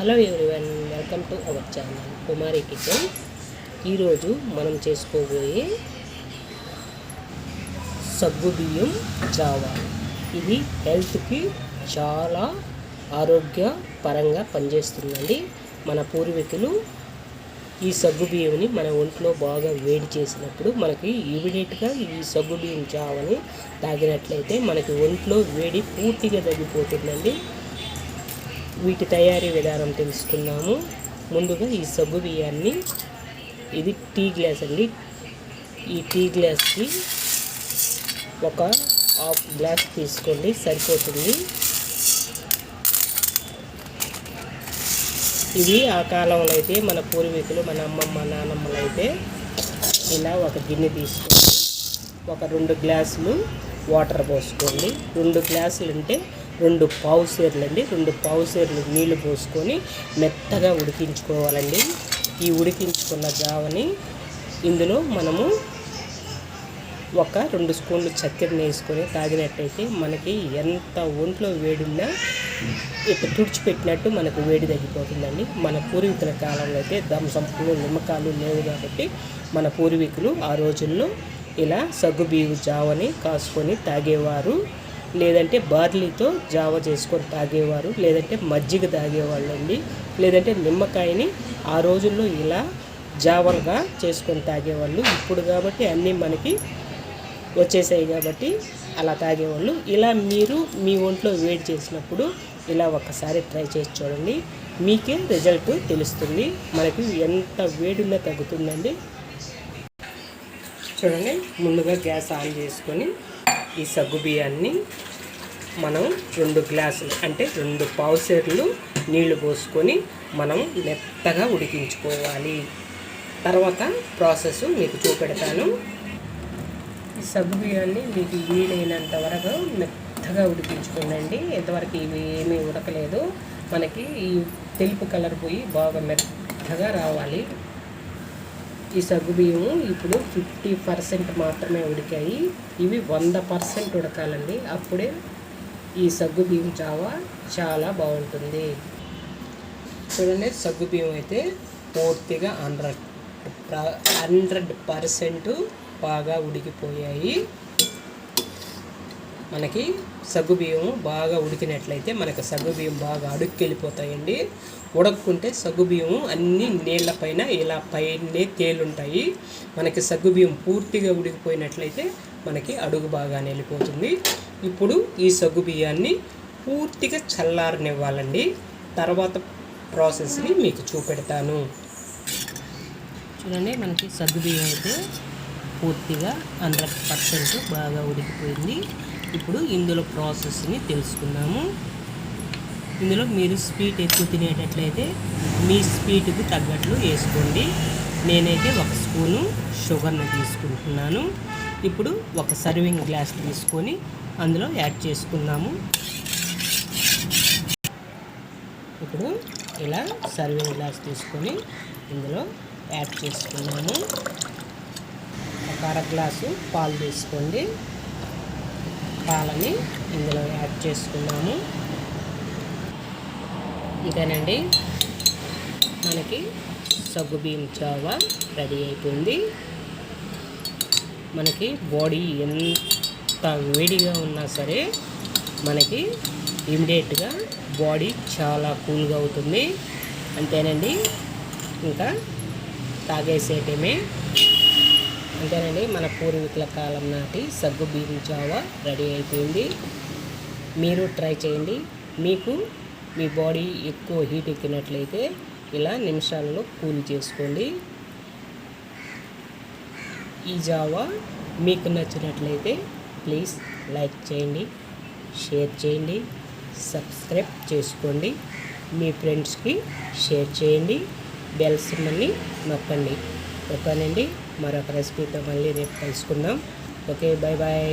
Hello everyone welcome to our channel Kumari kitchen. ఈరోజు మనం చేసుకోబోయే సగ్గు బియ్యం జావా. ఇది హెల్త్కి చాలా ఆరోగ్యపరంగా పనిచేస్తుందండి. మన పూర్వీకులు ఈ సగ్గు బియ్యంని మన ఒంట్లో బాగా వేడి చేసినప్పుడు మనకి ఇమీడియట్గా ఈ సగ్గు బియ్యం జావని తాగినట్లయితే మనకి ఒంట్లో వేడి పూర్తిగా తగ్గిపోతుందండి. వీటి తయారీ విధానం తెలుసుకుందాము. ముందుగా ఈ సగ్గు బియ్యాన్ని ఇది టీ గ్లాస్ అండి. ఈ టీ గ్లాస్కి ఒక హాఫ్ గ్లాస్ తీసుకోండి సరిపోతుంది. ఇవి ఆ కాలంలో అయితే మన పూర్వీకులు మన అమ్మమ్మ నానమ్మలు అయితే ఇలా ఒక గిన్నె తీసుకోండి. ఒక రెండు గ్లాసులు వాటర్ పోసుకోండి. రెండు గ్లాసులు అంటే రెండు పావు సేర్లు అండి రెండు పావు సేర్లు నీళ్ళు పోసుకొని మెత్తగా ఉడికించుకోవాలండి. ఈ ఉడికించుకున్న జావని ఇందులో మనము ఒక రెండు స్పూన్లు చక్కెర వేసుకొని తాగినట్టయితే మనకి ఎంత ఒంట్లో వేడిన్నా ఇట్లా తుడిచిపెట్టినట్టు మనకు వేడి తగ్గిపోతుందండి. మన పూర్వీకుల కాలంలో అయితే దంసంపులు నిమ్మకాలు లేవు కాబట్టి మన పూర్వీకులు ఆ రోజుల్లో ఇలా సగ్గు బియ్యం జావని కాసుకొని తాగేవారు. లేదంటే బార్లీతో జావ చేసుకొని తాగేవారు లేదంటే మజ్జిగ తాగేవాళ్ళు అండి లేదంటే నిమ్మకాయని ఆ రోజుల్లో ఇలా జావలుగా చేసుకొని తాగేవాళ్ళు. ఇప్పుడు కాబట్టి అన్నీ మనకి వచ్చేసాయి కాబట్టి అలా తాగేవాళ్ళు. ఇలా మీరు మీ ఒంట్లో వేడి చేసినప్పుడు ఇలా ఒకసారి ట్రై చేసి చూడండి. మీకే రిజల్ట్ తెలుస్తుంది. మనకి ఎంత వేడిలో తగ్గుతుందండి. చూడండి ముందుగా గ్యాస్ ఆన్ చేసుకొని ఈ సగ్గు బియ్యాన్ని మనం రెండు గ్లాసులు అంటే రెండు పావుసేర్లు నీళ్ళు పోసుకొని మనం మెత్తగా ఉడికించుకోవాలి. తర్వాత ప్రాసెస్ మీకు చూపెడతాను. ఈ సగ్గు బియ్యాన్ని మీకు వీలైనంత వరకు మెత్తగా ఉడికించుకోనండి ఎంతవరకు ఇవి ఏమీ ఉడకలేదు. మనకి ఈ తెలుపు కలర్ పోయి బాగా మెత్తగా రావాలి. ఈ సగ్గు బియ్యము ఇప్పుడు ఫిఫ్టీ పర్సెంట్ మాత్రమే ఉడికాయి. ఇవి వంద పర్సెంట్ ఉడకాలండి. అప్పుడే ఈ సగ్గు బియ్యం చావా చాలా బాగుంటుంది. చూడండి సగ్గు బియ్యం అయితే పూర్తిగా హండ్రెడ్ హండ్రెడ్ పర్సెంట్ బాగా ఉడికిపోయాయి. మనకి సగ్గు బియ్యం బాగా ఉడికినట్లయితే మనకి సగ్గు బియ్యం బాగా అడుక్కెళ్ళిపోతాయండి. ఉడక్కుంటే సగ్గు బియ్యం నీళ్ళ పైన ఇలా పైనే తేలుంటాయి. మనకి సగ్గు బియ్యం పూర్తిగా ఉడికిపోయినట్లయితే మనకి అడుగు బాగా వెళ్ళిపోతుంది. ఇప్పుడు ఈ సగ్గు బియ్యాన్ని పూర్తిగా చల్లారనివ్వాలండి. తర్వాత ప్రాసెస్ని మీకు చూపెడతాను. చూడండి మనకి సగ్గు బియ్యం అయితే పూర్తిగా హండ్రెడ్ పర్సెంట్ బాగా ఉడికిపోయింది. ఇప్పుడు ఇందులో ప్రాసెస్ని తెలుసుకుందాము. ఇందులో మీరు స్వీట్ ఎక్కువ తినేటట్లయితే మీ స్వీట్కి తగ్గట్లు వేసుకోండి. నేనైతే ఒక స్పూను షుగర్ని తీసుకుంటున్నాను. ఇప్పుడు ఒక సర్వింగ్ గ్లాస్ తీసుకొని అందులో యాడ్ చేసుకున్నాము ఇప్పుడు ఇలా సర్వింగ్ గ్లాస్ తీసుకొని ఇందులో యాడ్ చేసుకున్నాము ఒక అర గ్లాసు పాలు తీసుకోండి. పాలని ఇందులో యాడ్ చేసుకున్నాము. ఇదేనండి. మనకి సగ్గు బియ్యం చావా రెడీ అయిపోయింది. మనకి బాడీ ఎంత వేడిగా ఉన్నా సరే మనకి ఇమీడియట్గా బాడీ చాలా కూల్గా అవుతుంది. అంతేనండి. ఇంకా తాగేసేటమే అంతేనండి మన పూర్వీకుల కాలం నాటి సగ్గు బియ్యం జావా రెడీ అయిపోయింది. మీరు ట్రై చేయండి. మీకు మీ బాడీ ఎక్కువ హీట్ ఎక్కినట్లయితే ఇలా నిమిషాల్లో కూల్ చేసుకోండి. ఈ జావా మీకు నచ్చినట్లయితే ప్లీజ్ లైక్ చేయండి షేర్ చేయండి సబ్స్క్రైబ్ చేసుకోండి. మీ ఫ్రెండ్స్కి షేర్ చేయండి. బెల్ మళ్ళీ నొక్కండి. ఓకేనండి? మరొక రెసిపీతో మళ్ళీ రేపు కలుసుకుందాం. Okay bye bye